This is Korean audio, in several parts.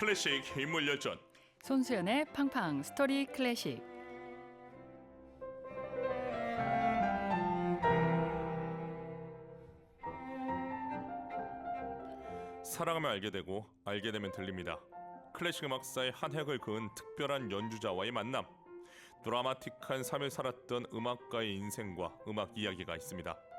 클래식 인물 열전. 손수연의 팡팡 스토리 클래식. 사랑하면 알게 되고 알게 되면 들립니다. 클래식 음악사의 한 획을 그은 특별한 연주자와의 만남. 드라마틱한 삶을 살았던 음악가의 인생과 음악 이야기가 있습니다.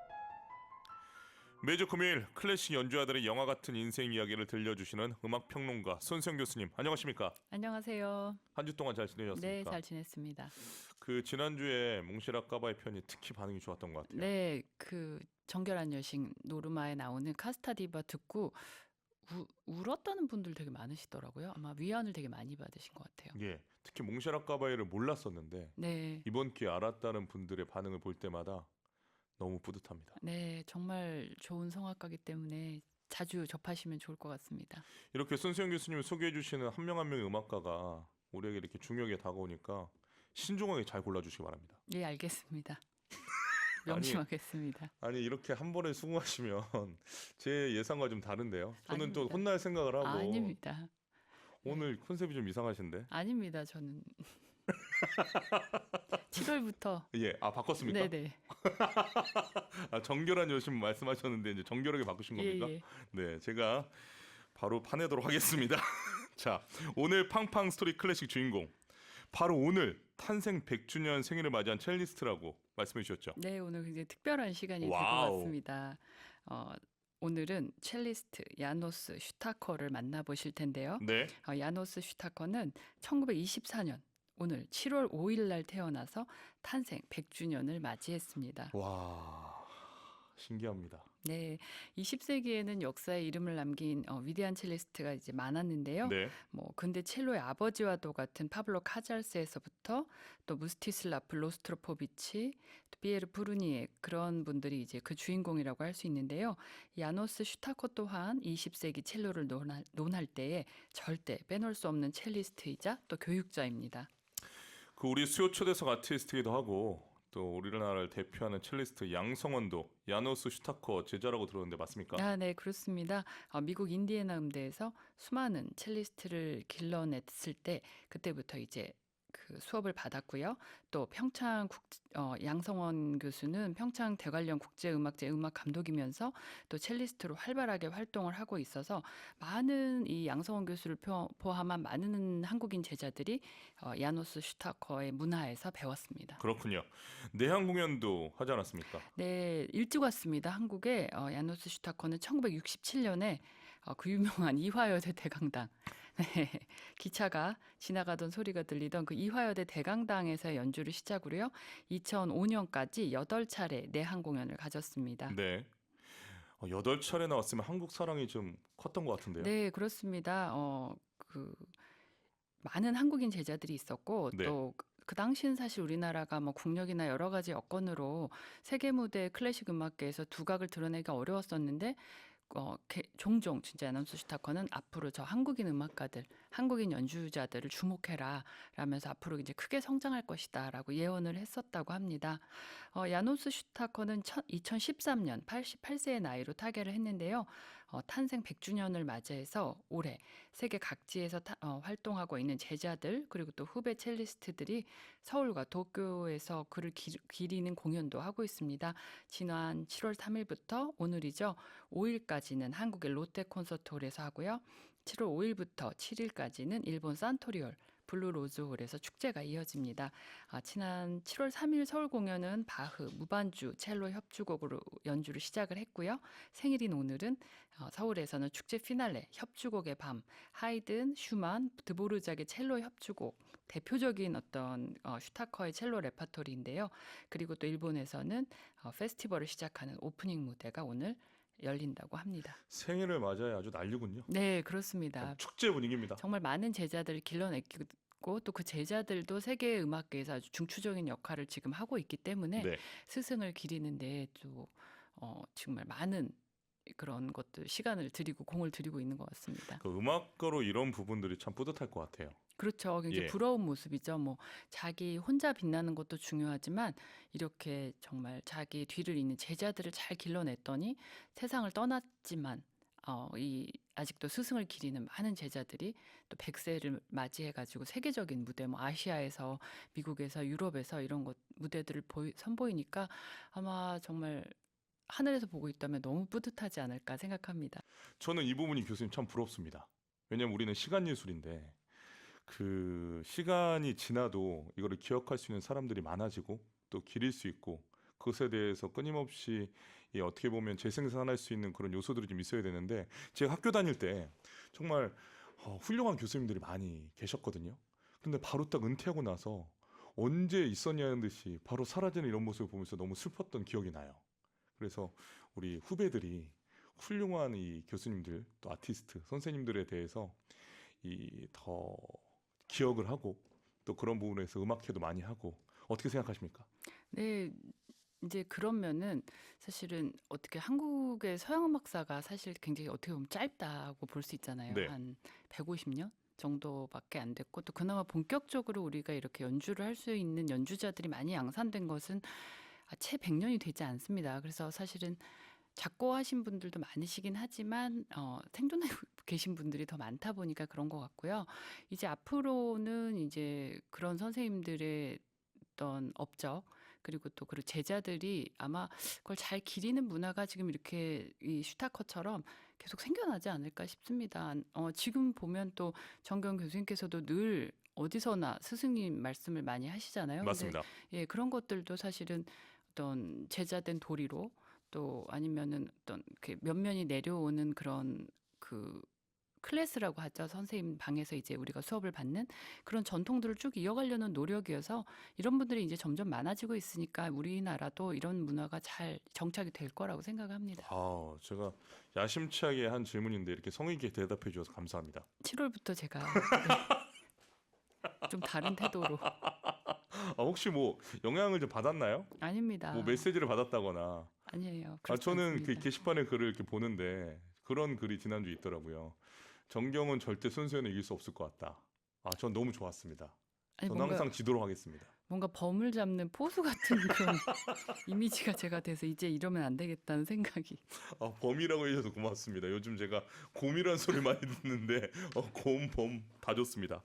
매주 금요일 클래식 연주자들의 영화 같은 인생 이야기를 들려주시는 음악 평론가 손수영 교수님 안녕하십니까? 안녕하세요. 한 주 동안 잘 지내셨습니까? 네, 잘 지냈습니다. 그 지난주에 몽시라 까바의 편이 특히 반응이 좋았던 것 같아요. 네, 그 정결한 여신 노르마에 나오는 카스타디바 듣고 우, 울었다는 분들 되게 많으시더라고요. 아마 위안을 되게 많이 받으신 것 같아요. 예, 특히 몽시라 까바이를 몰랐었는데 네, 이번 기회에 알았다는 분들의 반응을 볼 때마다 너무 뿌듯합니다. 네, 정말 좋은 성악가기 때문에 자주 접하시면 좋을 것 같습니다. 이렇게 손수영 교수님이 소개해 주시는 한 명 한 명의 음악가가 우리에게 이렇게 중요하게 다가오니까 신중하게 잘 골라주시기 바랍니다. 예, 알겠습니다. 명심하겠습니다. 아니 이렇게 한 번에 수긍하시면 제 예상과 좀 다른데요. 저는 또 아닙니다. 혼날 생각을 하고 아 닙니다. 오늘 컨셉이 좀 이상하신데. 아닙니다. 저는 7월부터 예, 아 바꿨습니까? 네네 아, 정결한 여신 말씀하셨는데 이제 정결하게 바꾸신 겁니까? 예, 예. 네, 제가 바로 파내도록 하겠습니다. 자, 오늘 팡팡 스토리 클래식 주인공. 바로 오늘 탄생 100주년 생일을 맞이한 첼리스트라고 말씀해 주셨죠. 네, 오늘 굉장히 특별한 시간이 될 것 와우. 같습니다. 어, 오늘은 첼리스트 야노스 슈타커를 만나보실 텐데요. 네. 어, 야노스 슈타커는 1924년 오늘 7월 5일 날 태어나서 탄생 100주년을 맞이했습니다. 와, 신기합니다. 네, 20세기에는 역사에 이름을 남긴 어, 위대한 첼리스트가 이제 많았는데요. 네. 뭐 근데 첼로의 아버지와도 같은 파블로 카잘스에서부터 또 무스티슬라프 로스트로포비치, 또 피에르 푸르니에 그런 분들이 이제 그 주인공이라고 할 수 있는데요. 야노스 슈타코 또한 20세기 첼로를 논할, 논할 때에 절대 빼놓을 수 없는 첼리스트이자 또 교육자입니다. 그 우리 수요 초대석 아티스트이기도 하고 또 우리나라를 대표하는 첼리스트 양성원도 야노스 슈타커 제자라고 들었는데 맞습니까? 아, 네, 그렇습니다. 어, 미국 인디애나 음대에서 수많은 첼리스트를 길러냈을 때 그때부터 이제 그 수업을 받았고요. 또 평창 국 어, 양성원 교수는 평창 대관령 국제음악제 음악 감독이면서 또 첼리스트로 활발하게 활동을 하고 있어서 많은 이 양성원 교수를 포- 포함한 많은 한국인 제자들이 어, 야노스 슈타커의 문화에서 배웠습니다. 그렇군요. 내한 공연도 하지 않았습니까? 네, 일찍 왔습니다. 한국에 어, 야노스 슈타커는 1967년에 어, 그 유명한 이화여대 대강당, 네, 기차가 지나가던 소리가 들리던 그 이화여대 대강당에서 연주를 시작으로요. 2005년까지 8차례 내한 공연을 가졌습니다. 네. 어, 여덟 차례 나왔으면 한국 사랑이 좀 컸던 것 같은데요. 네, 그렇습니다. 어, 그 많은 한국인 제자들이 있었고 네. 또그 당시는 사실 우리나라가 뭐 국력이나 여러 가지 여건으로 세계 무대 클래식 음악계에서 두각을 드러내기가 어려웠었는데 어, 게- 종종 진짜 야남수 슈타커는 앞으로 저 한국인 음악가들, 한국인 연주자들을 주목해라 라면서 앞으로 이제 크게 성장할 것이다라고 예언을 했었다고 합니다. 어, 야노스 슈타커는 2013년 88세의 나이로 타계를 했는데요. 어, 탄생 100주년을 맞이해서 올해 세계 각지에서 타- 어, 활동하고 있는 제자들 그리고 또 후배 첼리스트들이 서울과 도쿄에서 그를 기, 기리는 공연도 하고 있습니다. 지난 7월 3일부터 오늘이죠. 5일까지는 한국의 롯데 콘서트홀에서 하고요. 7월 5일부터 7일까지는 일본 산토리홀 블루 로즈홀에서 축제가 이어집니다. 아, 지난 7월 3일 서울 공연은 바흐 무반주 첼로 협주곡으로 연주를 시작을 했고요. 생일인 오늘은 어, 서울에서는 축제 피날레 협주곡의 밤 하이든 슈만 드보르작의 첼로 협주곡 대표적인 어떤 어, 슈타커의 첼로 레파토리인데요. 그리고 또 일본에서는 어, 페스티벌을 시작하는 오프닝 무대가 오늘 열린다고 합니다. 생일을 맞아야 아주 난리군요. 네, 그렇습니다. 축제 분위기입니다. 정말 많은 제자들을 길러냈고 또그 제자들도 세계 음악계에서 아주 중추적인 역할을 지금 하고 있기 때문에 네. 스승을 기리는데 또 어, 정말 많은 그런 것들 시간을 들이고 공을 들이고 있는 것 같습니다. 그 음악가로 이런 부분들이 참 뿌듯할 것 같아요. 그렇죠. 굉장히 예. 부러운 모습이죠. 뭐 자기 혼자 빛나는 것도 중요하지만 이렇게 정말 자기 뒤를 잇는 제자들을 잘 길러냈더니 세상을 떠났지만 어, 이 아직도 스승을 기리는 많은 제자들이 또 100세를 맞이해 가지고 세계적인 무대 뭐 아시아에서 미국에서 유럽에서 이런 것 무대들을 보이, 선보이니까 아마 정말 하늘에서 보고 있다면 너무 뿌듯하지 않을까 생각합니다. 저는 이 부분이 교수님 참 부럽습니다. 왜냐면 우리는 시간 예술인데 그 시간이 지나도 이거를 기억할 수 있는 사람들이 많아지고 또 기릴 수 있고 그것에 대해서 끊임없이 이 어떻게 보면 재생산할 수 있는 그런 요소들이 좀 있어야 되는데 제가 학교 다닐 때 정말 어, 훌륭한 교수님들이 많이 계셨거든요. 근데 바로 딱 은퇴하고 나서 언제 있었냐는 듯이 바로 사라지는 이런 모습을 보면서 너무 슬펐던 기억이 나요. 그래서 우리 후배들이 훌륭한 이 교수님들 또 아티스트 선생님들에 대해서 이더 기억을 하고 또 그런 부분에서 음악회도 많이 하고 어떻게 생각하십니까? 네. 이제 그러면은 사실은 어떻게 한국의 서양 음악사가 사실 굉장히 어떻게 보면 짧다고 볼 수 있잖아요. 네. 한 150년 정도밖에 안 됐고 또 그나마 본격적으로 우리가 이렇게 연주를 할 수 있는 연주자들이 많이 양산된 것은 아, 채 100년이 되지 않습니다. 그래서 사실은 작고 하신 분들도 많으시긴 하지만 어, 생존하고 계신 분들이 더 많다 보니까 그런 것 같고요. 이제 앞으로는 이제 그런 선생님들의 어떤 업적 그리고 또 그 제자들이 아마 그걸 잘 기리는 문화가 지금 이렇게 이 슈타커처럼 계속 생겨나지 않을까 싶습니다. 어, 지금 보면 또 정경 교수님께서도 늘 어디서나 스승님 말씀을 많이 하시잖아요. 맞습니다. 예, 그런 것들도 사실은 어떤 제자된 도리로 또 아니면은 어떤 그 면면이 내려오는 그런 그 클래스라고 하죠. 선생님 방에서 이제 우리가 수업을 받는 그런 전통들을 쭉 이어가려는 노력이어서 이런 분들이 이제 점점 많아지고 있으니까 우리나라도 이런 문화가 잘 정착이 될 거라고 생각합니다. 아, 제가 야심차게 한 질문인데 이렇게 성의 있게 대답해 주셔서 감사합니다. 7월부터 제가 네, 좀 다른 태도로 아, 혹시 뭐 영향을 좀 받았나요? 아닙니다. 뭐 메시지를 받았다거나. 아니에요. 아, 그렇지 저는 그 않습니다. 게시판에 글을 이렇게 보는데 그런 글이 지난주 에 있더라고요. 정경은 절대 순수에는 이길 수 없을 것 같다. 아, 전 너무 좋았습니다. 아니, 저는 뭔가 항상 지도록 하겠습니다. 뭔가 범을 잡는 포수 같은 그런 이미지가 제가 돼서 이제 이러면 안 되겠다는 생각이. 아, 범이라고 해주셔서 고맙습니다. 요즘 제가 곰이란 소리 많이 듣는데 어, 곰, 범 다 좋습니다.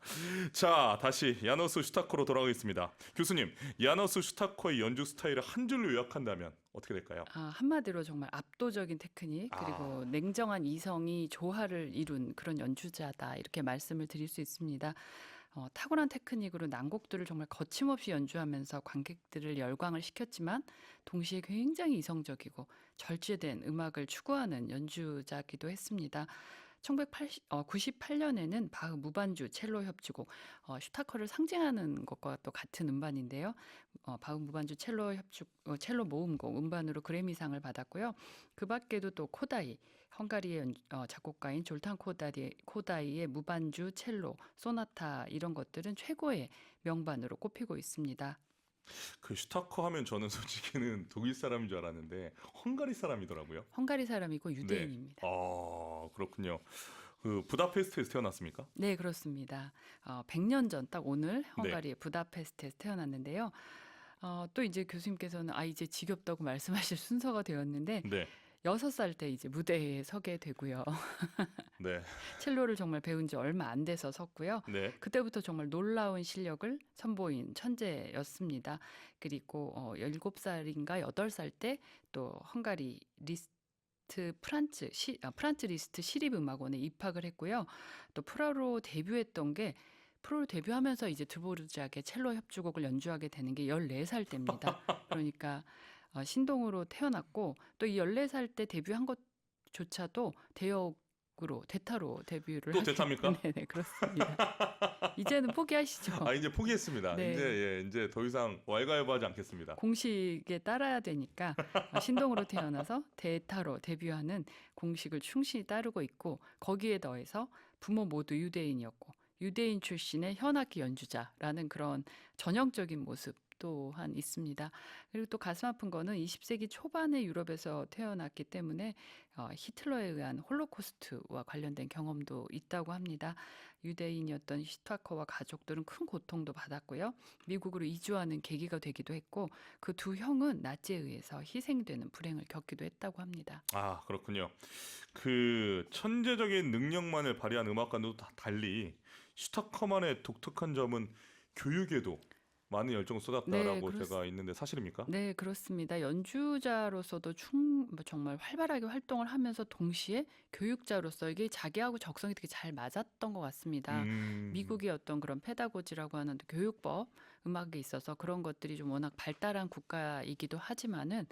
자, 다시 야너스 슈타커로 돌아가겠습니다. 교수님, 야너스 슈타커의 연주 스타일을 한 줄로 요약한다면 어떻게 될까요? 아, 한마디로 정말 압도적인 테크닉 그리고 아. 냉정한 이성이 조화를 이룬 그런 연주자다 이렇게 말씀을 드릴 수 있습니다. 어, 탁월한 테크닉으로 난곡들을 정말 거침없이 연주하면서 관객들을 열광을 시켰지만 동시에 굉장히 이성적이고 절제된 음악을 추구하는 연주자기도 했습니다. 1998년에는 바흐 무반주 첼로 협주곡 어, 슈타커를 상징하는 것과 또 같은 음반인데요. 어, 바흐 무반주 첼로 협주 어, 첼로 모음곡 음반으로 그래미상을 받았고요. 그 밖에도 또 코다이 헝가리의 연- 어, 작곡가인 졸탄 코다리, 코다이 의 무반주 첼로 소나타 이런 것들은 최고의 명반으로 꼽히고 있습니다. 그 슈타커 하면 저는 솔직히는 독일 사람인 줄 알았는데 헝가리 사람이더라고요. 헝가리 사람이고 유대인입니다. 아, 그렇군요. 그 부다페스트에서 태어났습니까? 네, 그렇습니다. 어, 100년 전 딱 오늘 헝가리의 부다페스트에서 태어났는데요. 어, 또 이제 교수님께서는 아 이제 지겹다고 말씀하실 순서가 되었는데 네. 여섯 살 때 이제 무대에 서게 되고요. 네. 첼로를 정말 배운 지 얼마 안 돼서 섰고요. 네. 그때부터 정말 놀라운 실력을 선보인 천재였습니다. 그리고 어, 17살인가 8살 때 또 헝가리 리스트 프란츠 시, 아, 프란츠 리스트 시립 음악원에 입학을 했고요. 또 프로로 데뷔했던 게 프로로 데뷔하면서 이제 드보르작의 첼로 협주곡을 연주하게 되는 게 14살 때입니다. 그러니까 어, 신동으로 태어났고 또 이 14살 때 데뷔한 것조차도 대역으로 대타로 데뷔를 또 하게- 대타입니까? 네네 그렇습니다. 이제는 포기하시죠. 아, 이제 포기했습니다. 네. 이제 예, 이제 더 이상 왈가왈부하지 않겠습니다. 공식에 따라야 되니까 어, 신동으로 태어나서 대타로 데뷔하는 공식을 충실히 따르고 있고 거기에 더해서 부모 모두 유대인이었고 유대인 출신의 현악기 연주자라는 그런 전형적인 모습 또한 있습니다. 그리고 또 가슴 아픈 거는 20세기 초반에 유럽에서 태어났기 때문에 어, 히틀러에 의한 홀로코스트와 관련된 경험도 있다고 합니다. 유대인이었던 슈타커와 가족들은 큰 고통도 받았고요. 미국으로 이주하는 계기가 되기도 했고 그 두 형은 나치에 의해서 희생되는 불행을 겪기도 했다고 합니다. 아 그렇군요. 그 천재적인 능력만을 발휘한 다 달리 슈타커만의 독특한 점은 교육에도 많은 열정을 쏟았다라고 네, 그렇- 제가 있는데 사실입니까? 네, 그렇습니다. 연주자로서도 충 뭐 정말 활발하게 활동을 하면서 동시에 교육자로서 이게 자기하고 적성이 되게 잘 맞았던 것 같습니다. 음, 미국의 어떤 그런 페다고지라고 하는 교육법 음악에 있어서 그런 것들이 좀 워낙 발달한 국가이기도 하지만은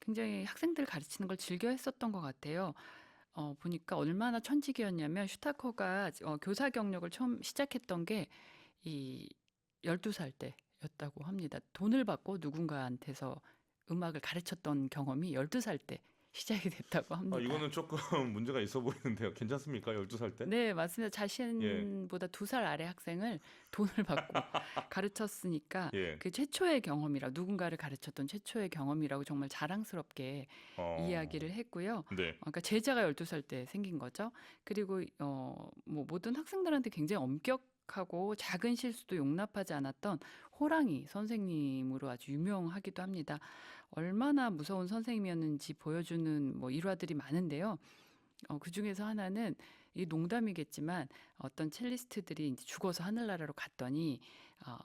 굉장히 학생들 가르치는 걸 즐겨 했었던 것 같아요. 어, 보니까 얼마나 천직이었냐면 슈타커가 어, 교사 경력을 처음 시작했던 게 이 12살 때 였다고 합니다. 돈을 받고 누군가한테서 음악을 가르쳤던 경험이 12살 때 시작이 됐다고 합니다. 아, 이거는 조금 문제가 있어 보이는데요. 괜찮습니까? 12살 때? 네, 맞습니다. 자신보다 두살 아래 학생을 돈을 받고 가르쳤으니까 예. 그 최초의 경험이라 누군가를 가르쳤던 최초의 경험이라고 정말 자랑스럽게 어, 이야기를 했고요. 네. 어, 그러니까 제자가 12살 때 생긴 거죠. 그리고 어, 뭐 모든 학생들한테 굉장히 엄격 하고 작은 실수도 용납하지 않았던 호랑이 선생님으로 아주 유명하기도 합니다. 얼마나 무서운 선생님이었는지 보여주는 뭐 일화들이 많은데요. 어, 그 중에서 하나는 이 농담이겠지만 어떤 첼리스트들이 이제 죽어서 하늘나라로 갔더니 어,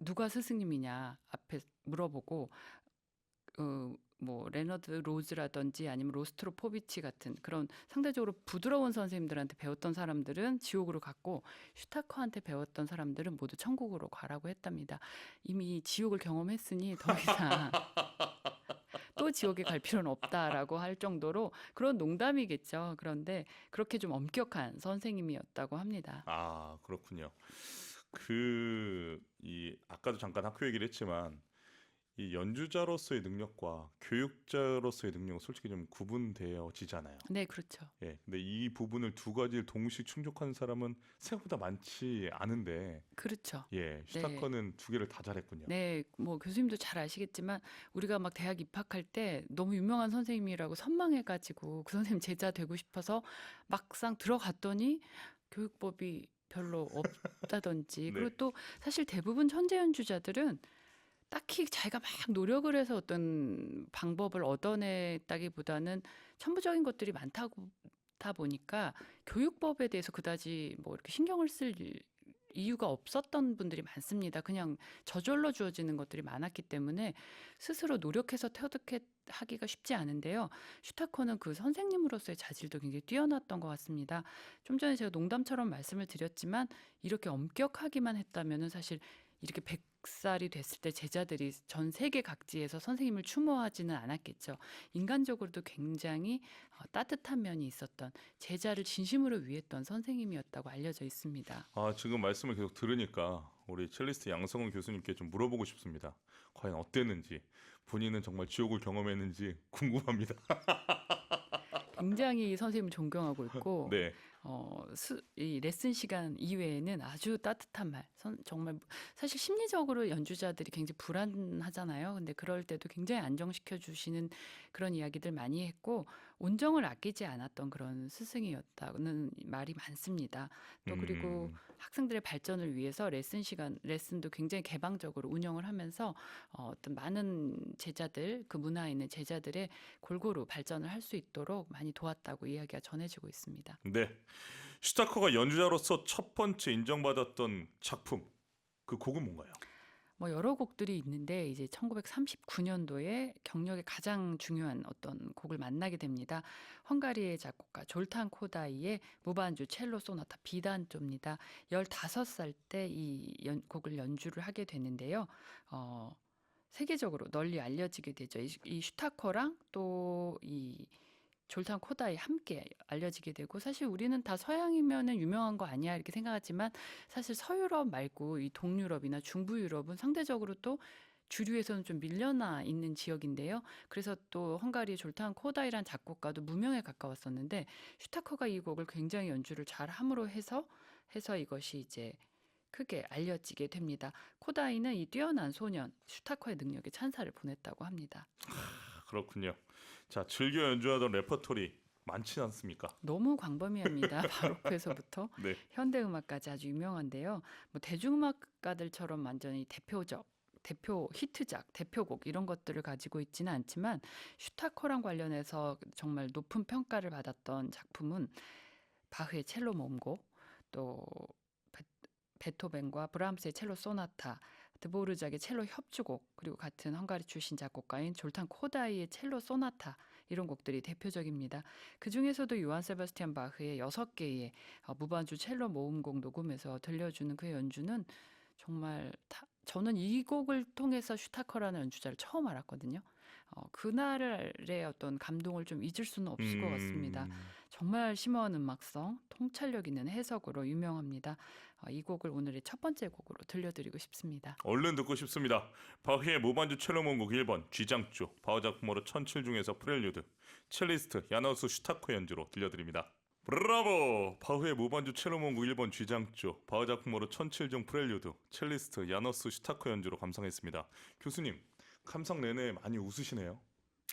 누가 스승님이냐 앞에 물어보고 어, 뭐 레너드 로즈라든지 아니면 로스트로포비치 같은 그런 상대적으로 부드러운 선생님들한테 배웠던 사람들은 지옥으로 갔고 슈타커한테 배웠던 사람들은 모두 천국으로 가라고 했답니다. 이미 지옥을 경험했으니 더 이상 또 지옥에 갈 필요는 없다라고 할 정도로 그런 농담이겠죠. 그런데 그렇게 좀 엄격한 선생님이었다고 합니다. 아 그렇군요. 그 이 아까도 잠깐 학교 얘기를 했지만 이 연주자로서의 능력과 교육자로서의 능력은 솔직히 좀 구분되어지잖아요. 네, 그렇죠. 예. 근데 이 부분을 두 가지를 동시에 충족한 사람은 생각보다 많지 않은데 그렇죠. 예, 슈타커는 두 개를 다 잘했군요. 네, 뭐 교수님도 잘 아시겠지만 우리가 막 대학 입학할 때 너무 유명한 선생님이라고 선망해 가지고 그 선생님 제자 되고 싶어서 막상 들어갔더니 교육법이 별로 없다든지 네. 그리고 또 사실 대부분 천재 연주자들은 딱히 자기가 막 노력을 해서 어떤 방법을 얻어냈다기보다는 천부적인 것들이 많다고 다 보니까 교육법에 대해서 그다지 뭐 이렇게 신경을 쓸 이유가 없었던 분들이 많습니다. 그냥 저절로 주어지는 것들이 많았기 때문에 스스로 노력해서 터득하기가 쉽지 않은데요. 슈타커는 그 선생님으로서의 자질도 굉장히 뛰어났던 것 같습니다. 좀 전에 제가 농담처럼 말씀을 드렸지만 이렇게 엄격하기만 했다면은 사실 이렇게 100 살이 됐을 때 제자들이 전 세계 각지에서 선생님을 추모하지는 않았겠죠. 인간적으로도 굉장히 어, 따뜻한 면이 있었던 제자를 진심으로 위했던 선생님이었다고 알려져 있습니다. 아, 지금 말씀을 계속 들으니까 우리 첼리스트 양성훈 교수님께 좀 물어보고 싶습니다. 과연 어땠는지, 본인은 정말 지옥을 경험했는지 궁금합니다. 굉장히 선생님을 존경하고 있고 네. 어, 수, 이 레슨 시간 이외에는 아주 따뜻한 말, 선, 정말 사실 심리적으로 연주자들이 굉장히 불안하잖아요. 근데 그럴 때도 굉장히 안정시켜 주시는 그런 이야기들 많이 했고 온정을 아끼지 않았던 그런 스승이었다는 말이 많습니다. 또 그리고 음, 학생들의 발전을 위해서 레슨 시간, 레슨도 굉장히 개방적으로 운영을 하면서 어, 어떤 많은 제자들, 그 문화에 있는 제자들의 골고루 발전을 할 수 있도록 많이 도왔다고 이야기가 전해지고 있습니다. 네. 슈타커가 연주자로서 첫 번째 인정받았던 작품, 그 곡은 뭔가요? 뭐 여러 곡들이 있는데 이제 1939년도에 경력의 가장 중요한 어떤 곡을 만나게 됩니다. 헝가리의 작곡가 졸탄 코다이의 무반주 첼로 소나타 비단조입니다. 15살 때 이 곡을 연주를 하게 되는데요. 어, 세계적으로 널리 알려지게 되죠. 이, 이 슈타커랑 또이 졸탄 코다이 함께 알려지게 되고 사실 우리는 다 서양이면은 유명한 거 아니야 이렇게 생각하지만 사실 서유럽 말고 이 동유럽이나 중부 유럽은 상대적으로 또 주류에서는 좀 밀려나 있는 지역인데요. 그래서 또 헝가리의 졸탄 코다이란 작곡가도 무명에 가까웠었는데 슈타커가 이 곡을 굉장히 연주를 잘 함으로 해서 해서 이것이 이제 크게 알려지게 됩니다. 코다이는 이 뛰어난 소년 슈타커의 능력에 찬사를 보냈다고 합니다. 아, 그렇군요. 자, 즐겨 연주하던 레퍼토리 많지 않습니까? 너무 광범위합니다. 바로크에서부터 네. 현대 음악까지 아주 유명한데요. 뭐 대중음악가들처럼 완전히 대표적 대표 히트작, 대표곡 이런 것들을 가지고 있지는 않지만 슈타커랑 관련해서 정말 높은 평가를 받았던 작품은 바흐의 첼로 모음곡, 또 베, 베토벤과 브람스의 첼로 소나타, 드보르작의 첼로 협주곡, 그리고 같은 헝가리 출신 작곡가인 졸탄 코다이의 첼로 소나타 이런 곡들이 대표적입니다. 그 중에서도 요한 세바스티안 바흐의 여섯 개의 어, 무반주 첼로 모음곡 녹음에서 들려주는 그의 연주는 정말 타, 저는 이 곡을 통해서 슈타커라는 연주자를 처음 알았거든요. 어, 그날의 어떤 감동을 좀 잊을 수는 없을 것 같습니다. 음, 정말 심오한 음악성, 통찰력 있는 해석으로 유명합니다. 어, 이 곡을 오늘의 첫 번째 곡으로 들려드리고 싶습니다. 얼른 듣고 싶습니다. 바흐의 무반주 첼로 몽곡 1번 쥐장조 바흐 작품으로 천칠 중에서 프렐류드 첼리스트 야나우스 슈타코 연주로 들려드립니다. 브라보! 바흐의 무반주 첼로 몽곡 1번 쥐장조 바흐 작품으로 천칠 중 프렐류드 첼리스트 야너스 슈타코 연주로 감상했습니다. 교수님 감상 내내 많이 웃으시네요.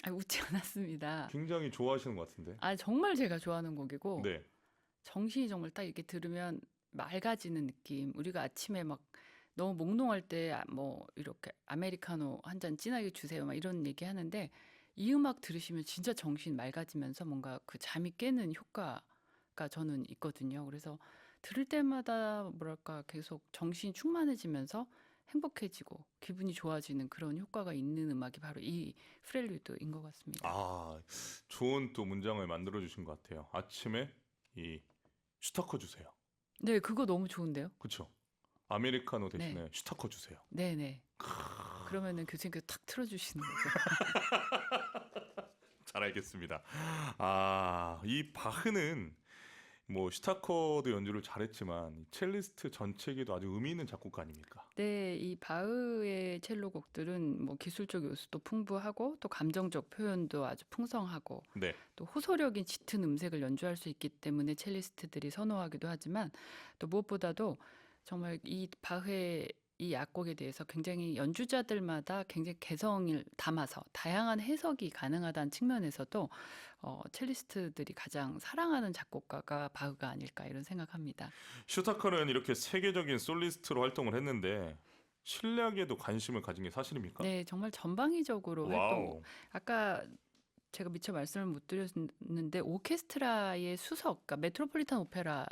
아, 웃지 않았습니다. 굉장히 좋아하시는 것 같은데. 아 정말 제가 좋아하는 곡이고 네. 정신이 정말 딱 이렇게 들으면 맑아지는 느낌. 우리가 아침에 막 너무 몽롱할 때 뭐 이렇게 아메리카노 한 잔 진하게 주세요. 막 이런 얘기 하는데 이 음악 들으시면 진짜 정신 맑아지면서 뭔가 그 잠이 깨는 효과가 저는 있거든요. 그래서 들을 때마다 뭐랄까 계속 정신이 충만해지면서 행복해지고 기분이 좋아지는 그런 효과가 있는 음악이 바로 이 프렐류드인 것 같습니다. 아 좋은 또 문장을 만들어 주신 것 같아요. 아침에 이 슈타코 주세요. 네, 그거 너무 좋은데요. 그렇죠. 아메리카노 대신에 슈타코 주세요. 네네. 그러면은 교수님께서 탁 틀어 주시는 거죠. 잘 알겠습니다. 아, 이 바흐는 뭐 슈타코도 연주를 잘했지만 이 첼리스트 전체에게도 아주 의미 있는 작곡가 아닙니까? 네, 이 바흐의 첼로 곡들은 뭐 기술적 요소도 풍부하고 또 감정적 표현도 아주 풍성하고 네. 또 호소력인 짙은 음색을 연주할 수 있기 때문에 첼리스트들이 선호하기도 하지만 또 무엇보다도 정말 이 바흐의 이 악곡에 대해서 굉장히 연주자들마다 굉장히 개성을 담아서 다양한 해석이 가능하다는 측면에서도 어, 첼리스트들이 가장 사랑하는 작곡가가 바흐가 아닐까 이런 생각합니다. 슈타코는 이렇게 세계적인 솔리스트로 활동을 했는데 실력에도 관심을 가진 게 사실입니까? 네, 정말 전방위적으로 활동. 아까 제가 미처 말씀을 못 드렸는데 오케스트라의 수석, 그러니까 메트로폴리탄 오페라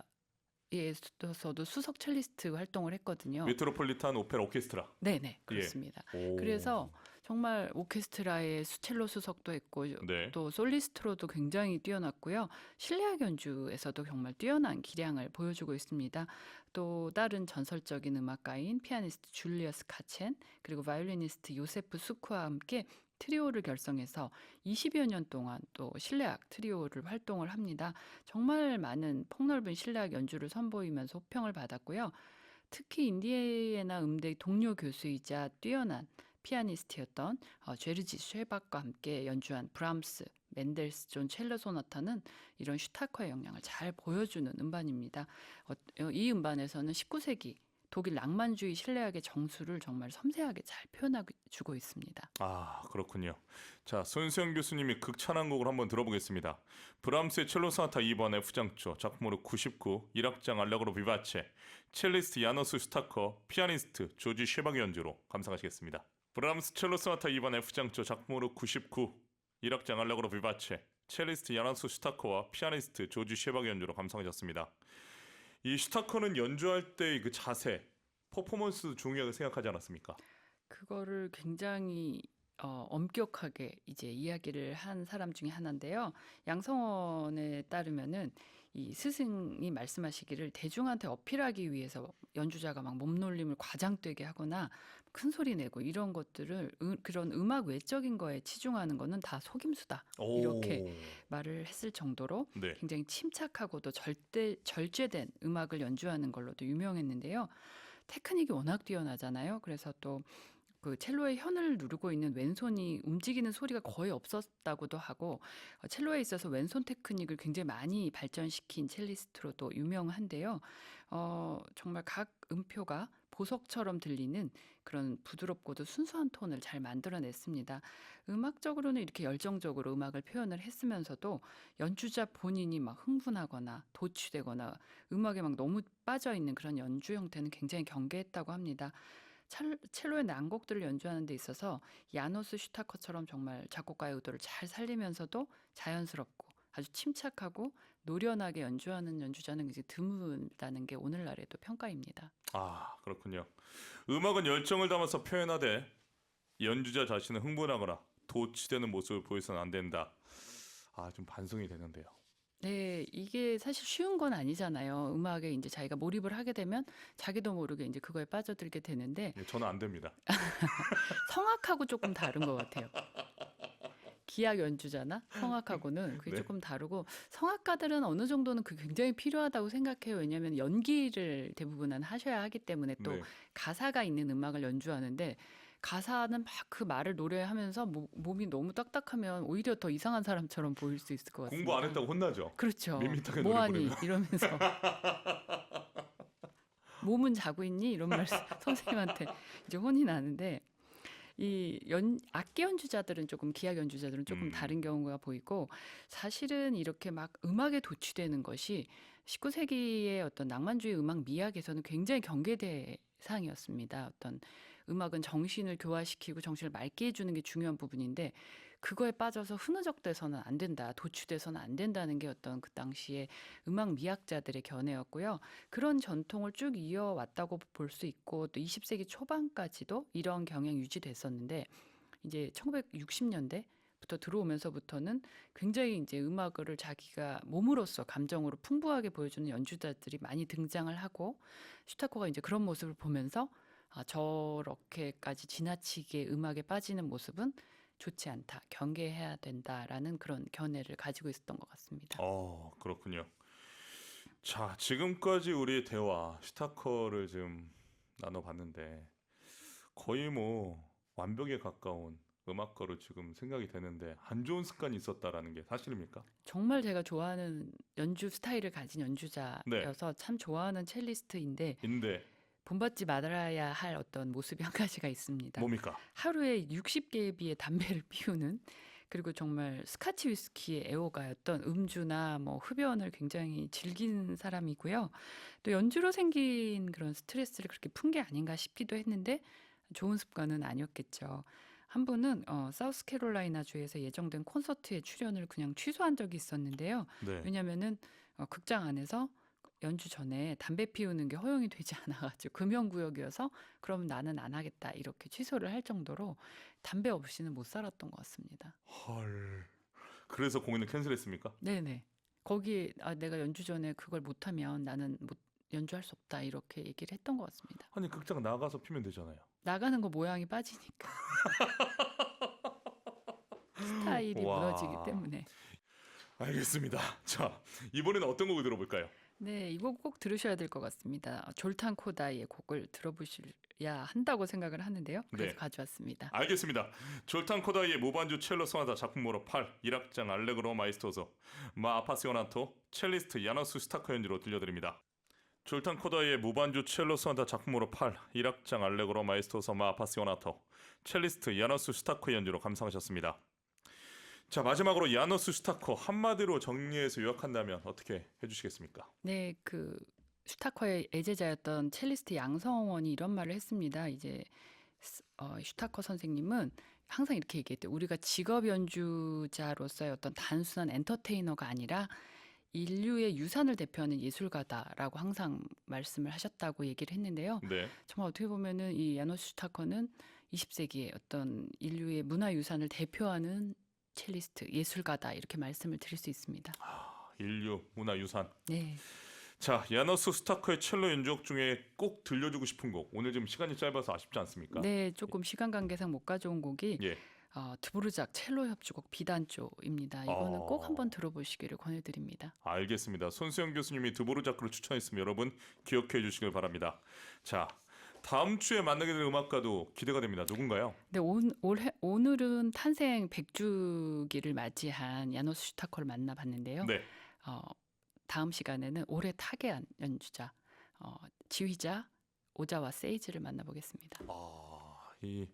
에서도 수석 첼리스트 활동을 했거든요. 메트로폴리탄 오페라 오케스트라. 네, 네, 그렇습니다. 오. 그래서 정말 오케스트라의 수첼로 수석도 했고 네. 또 솔리스트로도 굉장히 뛰어났고요. 실내악 연주에서도 정말 뛰어난 기량을 보여주고 있습니다. 또 다른 전설적인 음악가인 피아니스트 줄리어스 카첸 그리고 바이올리니스트 요세프 수크와 함께 트리오를 결성해서 20여 년 동안 또 실내악 트리오를 활동을 합니다. 정말 많은 폭넓은 실내악 연주를 선보이면서 호평을 받았고요. 특히 인디애나 음대 동료 교수이자 뛰어난 피아니스트였던 어, 제르지 쉐박과 함께 연주한 브람스, 멘델스 존 첼로 소나타는 이런 슈타커의 영향을 잘 보여주는 음반입니다. 어, 어, 이 음반에서는 19세기 독일 낭만주의 실내악의 정수를 정말 섬세하게 잘 표현해주고 있습니다. 아 그렇군요. 자 손수영 교수님이 극찬한 곡을 한번 들어보겠습니다. 브람스의 첼로 소나타 2번 F장조 작품으로 99 1악장 알레그로 비바체 첼리스트 야노스 슈타커 피아니스트 조지 쉐바기 연주로 감상하시겠습니다. 브람스 첼로 소나타 2번 F장조 작품으로 99 1악장 알레그로 비바체 첼리스트 야노스 슈타커와 피아니스트 조지 쉐바기 연주로 감상하셨습니다. 이 슈타커는 연주할 때의 그 자세, 퍼포먼스 중요하게 생각하지 않았습니까? 그거를 굉장히 어, 엄격하게 이제 이야기를 한 사람 중에 하나인데요. 양성원에 따르면은 이 스승이 말씀하시기를 대중한테 어필하기 위해서 연주자가 막 몸놀림을 과장되게 하거나 큰 소리 내고 이런 것들을 음, 그런 음악 외적인 거에 치중하는 거는 다 속임수다 이렇게 말을 했을 정도로 네. 굉장히 침착하고도 절대 절제된 음악을 연주하는 걸로도 유명했는데요. 테크닉이 워낙 뛰어나잖아요. 그래서 또 그 첼로의 현을 누르고 있는 왼손이 움직이는 소리가 거의 없었다고도 하고 어, 첼로에 있어서 왼손 테크닉을 굉장히 많이 발전시킨 첼리스트로도 유명한데요. 어, 정말 각 음표가 보석처럼 들리는 그런 부드럽고도 순수한 톤을 잘 만들어냈습니다. 음악적으로는 이렇게 열정적으로 음악을 표현을 했으면서도 연주자 본인이 막 흥분하거나 도취되거나 음악에 막 너무 빠져 있는 그런 연주 형태는 굉장히 경계했다고 합니다. 첼- 첼로의 난곡들을 연주하는 데 있어서 야노스 슈타커처럼 정말 작곡가의 의도를 잘 살리면서도 자연스럽고 아주 침착하고 노련하게 연주하는 연주자는 이제 드물다는 게 오늘날에도 평가입니다. 아 그렇군요. 음악은 열정을 담아서 표현하되 연주자 자신은 흥분하거나 도취되는 모습을 보여서는 안 된다. 아 좀 반성이 되는데요. 네, 이게 사실 쉬운 건 아니잖아요. 음악에 이제 자기가 몰입을 하게 되면 자기도 모르게 이제 그거에 빠져들게 되는데 예, 저는 안 됩니다. 성악하고 조금 다른 것 같아요. 기악 연주자나 성악하고는 그게 네. 조금 다르고 성악가들은 어느 정도는 그 굉장히 필요하다고 생각해요. 왜냐하면 연기를 대부분은 하셔야 하기 때문에 또 네. 가사가 있는 음악을 연주하는데 가사는 막 그 말을 노래하면서 모- 몸이 너무 딱딱하면 오히려 더 이상한 사람처럼 보일 수 있을 것 같습니다. 공부 안 했다고 혼나죠. 그렇죠. 밋밋하게 뭐하니. 이러면서 몸은 자고 있니 이런 말 선생님한테 이제 혼이 나는데 이 연 악기 연주자들은 조금 기악 연주자들은 조금 음. 다른 경우가 보이고 사실은 이렇게 막 음악에 도취되는 것이 19세기의 어떤 낭만주의 음악 미학에서는 굉장히 경계 대 상이었습니다. 어떤 음악은 정신을 교화시키고 정신을 맑게 해주는 게 중요한 부분인데 그거에 빠져서 흐느적돼서는 안 된다, 도취돼서는 안 된다는 게 어떤 그 당시에 음악 미학자들의 견해였고요. 그런 전통을 쭉 이어왔다고 볼 수 있고 또 20세기 초반까지도 이런 경향이 유지됐었는데 이제 1960년대 부터 들어오면서부터는 굉장히 이제 음악을 자기가 몸으로써 감정으로 풍부하게 보여주는 연주자들이 많이 등장을 하고 슈타코가 이제 그런 모습을 보면서 아, 저렇게까지 지나치게 음악에 빠지는 모습은 좋지 않다, 경계해야 된다라는 그런 견해를 가지고 있었던 것 같습니다. 어 그렇군요. 자 지금까지 우리 대화 슈타커를 지금 나눠봤는데 거의 뭐 완벽에 가까운 음악가로 지금 생각이 되는데 안 좋은 습관이 있었다라는 게 사실입니까? 정말 제가 좋아하는 연주 스타일을 가진 연주자여서 참 좋아하는 첼리스트인데 인데 본받지 말아야 할 어떤 모습이 한 가지가 있습니다. 뭡니까? 하루에 60개에 비해 담배를 피우는 그리고 정말 스카치 위스키의 애호가였던 음주나 뭐 흡연을 굉장히 즐기는 사람이고요. 또 연주로 생긴 그런 스트레스를 그렇게 푼 게 아닌가 싶기도 했는데 좋은 습관은 아니었겠죠. 한 분은 어, 사우스캐롤라이나 주에서 예정된 콘서트에 출연을 그냥 취소한 적이 있었는데요. 네. 왜냐면은 어, 극장 안에서 연주 전에 담배 피우는 게 허용이 되지 않아가지고 금연구역이어서 그럼 나는 안 하겠다 이렇게 취소를 할 정도로 담배 없이는 못 살았던 것 같습니다. 헐. 그래서 공연을 캔슬했습니까? 네네. 거기 아, 내가 연주 전에 그걸 못하면 나는 못 연주할 수 없다 이렇게 얘기를 했던 것 같습니다. 아니 극장 나가서 피면 되잖아요. 나가는 거 모양이 빠지니까 스타일이 와. 무너지기 때문에. 알겠습니다. 자 이번에는 어떤 곡을 들어볼까요? 네, 이 곡 꼭 들으셔야 될 것 같습니다. 졸탄 코다이의 곡을 들어보셔야 한다고 생각을 하는데요. 그래서 네. 가져왔습니다. 알겠습니다. 졸탄 코다이의 무반주 첼로 소나타 작품으로 8 1악장 알레그로 마이스토소 마 아파시오나토 첼리스트 야노스 스타커 연주로 들려드립니다. 졸탄 코다이의 무반주 첼로 소나타 작품으로 8 1악장 알레그로 마이스토소 마 아파시오나토 첼리스트 야노스 스타커 연주로 감상하셨습니다. 자 마지막으로 야노스 스타커 한마디로 정리해서 요약한다면 어떻게 해주시겠습니까? 네, 그 슈타커의 애제자였던 첼리스트 양성원이 이런 말을 했습니다. 이제 스- 어, 슈타커 선생님은 항상 이렇게 얘기했대요. 우리가 직업 연주자로서의 어떤 단순한 엔터테이너가 아니라 인류의 유산을 대표하는 예술가다라고 항상 말씀을 하셨다고 얘기를 했는데요. 네, 정말 어떻게 보면은 이 야노스 슈타커는 20세기의 어떤 인류의 문화 유산을 대표하는 첼리스트 예술가다 이렇게 말씀을 드릴 수 있습니다. 인류 문화 유산. 네. 자 야노스 스타커의 첼로 연주곡 중에 꼭 들려주고 싶은 곡 오늘 좀 시간이 짧아서 아쉽지 않습니까? 네, 조금 시간 관계상 못 가져온 곡이 예. 어, 드보르작 첼로 협주곡 비단조입니다. 이거는 어. 꼭 한번 들어보시기를 권해드립니다. 알겠습니다. 손수영 교수님이 드보르자크를 추천했으면 여러분 기억해 주시길 바랍니다. 자, 다음 주에 만나게 될 음악가도 기대가 됩니다. 누군가요? 네, 온, 올해, 오늘은 탄생 100주기를 맞이한 야노스 슈타코를 만나봤는데요. 네. 어, 다음 시간에는 올해 타계한 연주자, 어, 지휘자 오자와 세이지를 만나보겠습니다. 아, 이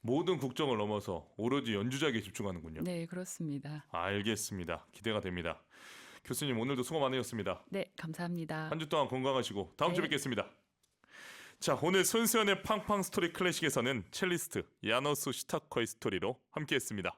모든 국정을 넘어서 오로지 연주자에게 집중하는군요. 네, 그렇습니다. 알겠습니다. 기대가 됩니다. 교수님 오늘도 수고 많으셨습니다. 네, 감사합니다. 한 주 동안 건강하시고 다음 주에 네. 뵙겠습니다. 자, 오늘 손수연의 팡팡 스토리 클래식에서는 첼리스트 야노스 시타커의 스토리로 함께했습니다.